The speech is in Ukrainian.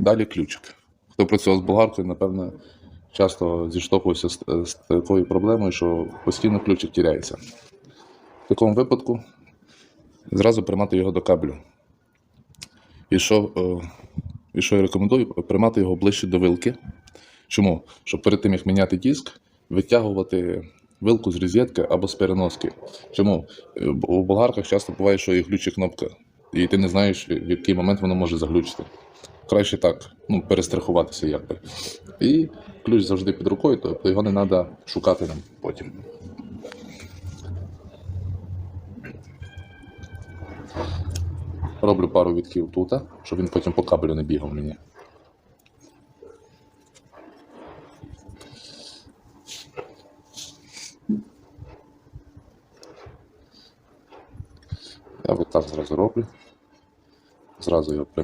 Далі ключик. Хто працював з болгаркою, напевно, часто зіштовхувався з, з такою проблемою, що постійно ключик тіряється. В такому випадку зразу приймати його до кабелю. І що, е, і що я рекомендую, приймати його ближче до вилки. Чому? Щоб перед тим, як міняти диск, витягувати вилку з розетки або з переноски. Чому? Е, У болгарках часто буває, що є глючить кнопка, і ти не знаєш, в який момент воно може заглючити. Краще так, ну, перестрахуватися якби. І ключ завжди під рукою, тобто його не треба шукати нам потім. Роблю пару відків тут, щоб він потім по кабелю не бігав мені. Я так зразу роблю. Зразу його